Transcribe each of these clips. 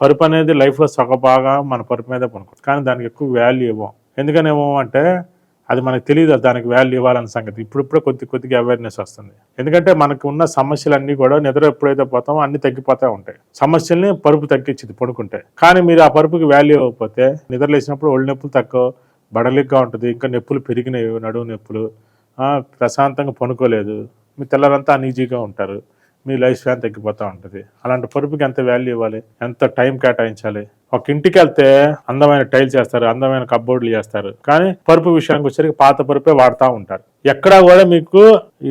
పరుపు అనేది లైఫ్లో సగబాగా మన పరుపు మీద పనుకోవచ్చు కానీ దానికి ఎక్కువ వాల్యూ ఇవ్వం. ఎందుకని అంటే అది మనకు తెలియదు దానికి వాల్యూ ఇవ్వాలన్న సంగతి. ఇప్పుడిప్పుడే కొద్ది కొద్దిగా అవేర్నెస్ వస్తుంది. ఎందుకంటే మనకు ఉన్న సమస్యలన్నీ కూడా నిద్ర ఎప్పుడైతే పోతామో అన్ని తగ్గిపోతూ ఉంటాయి. సమస్యల్ని పరుపు తగ్గించింది పడుకుంటే. కానీ మీరు ఆ పరుపుకి వాల్యూ ఇవ్వకపోతే నిద్ర లేచినప్పుడు ఒళ్ళు నొప్పులు తక్కువ బడలిగ్గా ఉంటుంది ఇంకా నొప్పులు పెరిగినాయి నడువు నొప్పులు ప్రశాంతంగా పనుకోలేదు మీ తెల్లరంతా అనీజీగా ఉంటారు. మీ లైఫ్ స్పాన్ తగ్గిపోతూ ఉంటుంది. అలాంటి పరుపుకి ఎంత వాల్యూ ఇవ్వాలి? ఎంత టైం కేటాయించాలి? ఒక ఇంటికి వెళ్తే అందమైన టైల్స్ చేస్తారు అందమైన కబ్బోర్డులు చేస్తారు. కానీ పరుపు విషయానికి వచ్చేసరికి పాత పరుపే వాడుతూ ఉంటారు. ఎక్కడా కూడా మీకు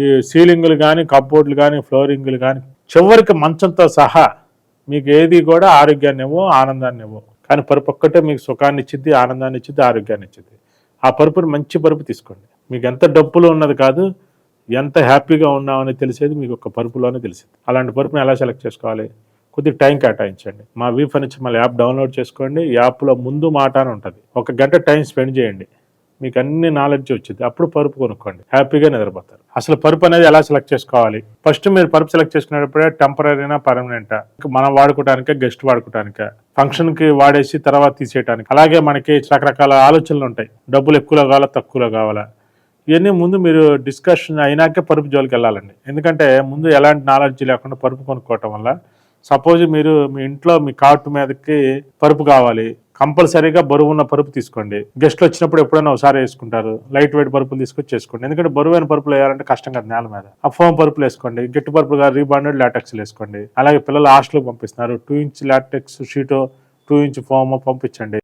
ఈ సీలింగులు కానీ కబ్బోర్డులు కానీ ఫ్లోరింగ్లు కానీ చివరికి మంచంతో సహా మీకు ఏది కూడా ఆరోగ్యాన్ని ఇవ్వు ఆనందాన్ని ఇవ్వు. కానీ పరుపు ఒక్కటే మీకు సుఖాన్ని ఇచ్చింది ఆనందాన్ని ఇచ్చింది ఆరోగ్యాన్ని ఇచ్చింది ఆ పరుపుని మంచి పరుపు తీసుకోండి. మీకు ఎంత డబ్బులు ఉన్నది కాదు ఎంత హ్యాపీగా ఉన్నామని తెలిసేది మీకు ఒక పరుపులోనే తెలిసింది. అలాంటి పరుపుని ఎలా సెలెక్ట్ చేసుకోవాలి? కొద్దిగా టైం కేటాయించండి. మా వీ ఫర్నిచర్ మళ్ళీ యాప్ డౌన్లోడ్ చేసుకోండి. ఈ యాప్లో ముందు మాట అని ఉంటుంది. ఒక గంట టైం స్పెండ్ చేయండి. మీకు అన్ని నాలెడ్జ్ వచ్చింది. అప్పుడు పరుపు కొనుక్కోండి. హ్యాపీగా నిద్రపోతారు. అసలు పరుపు అనేది ఎలా సెలెక్ట్ చేసుకోవాలి? ఫస్ట్ మీరు పరుపు సెలెక్ట్ చేసుకునేటప్పుడే టెంపరీనా పర్మనెంటా? మనం వాడుకోవటానికే గెస్ట్ వాడుకోవటానికే? ఫంక్షన్కి వాడేసి తర్వాత తీసేయటానికి? అలాగే మనకి రకరకాల ఆలోచనలు ఉంటాయి. డబ్బులు ఎక్కువలో కావాలా తక్కువలో కావాలా? ఇవన్నీ ముందు మీరు డిస్కషన్ అయినాకే పరుపు జోలికి వెళ్ళాలండి. ఎందుకంటే ముందు ఎలాంటి నాలెడ్జ్ లేకుండా పరుపు కొనుక్కోవటం వల్ల సపోజ్ మీరు మీ ఇంట్లో మీ కార్ట్ మీదకి పరుపు కావాలి. కంపల్సరీగా బరువు ఉన్న పరుపు తీసుకోండి. గెస్ట్లు వచ్చినప్పుడు ఎప్పుడైనా ఒకసారి వేసుకుంటారు. లైట్ వెయిట్ పరుపులు తీసుకొచ్చి వేసుకోండి. ఎందుకంటే బరువైన పరుపులు వేయాలంటే కష్టం కదా నేల మీద. ఆ ఫోమ్ పరుపులు వేసుకోండి. గట్టి పరుపుగా రీబాండెడ్ లాటెక్స్ వేసుకోండి. అలాగే పిల్లలు హాస్టల్కి పంపిస్తున్నారు. Two inch latex sheet two inch foam పంపించండి.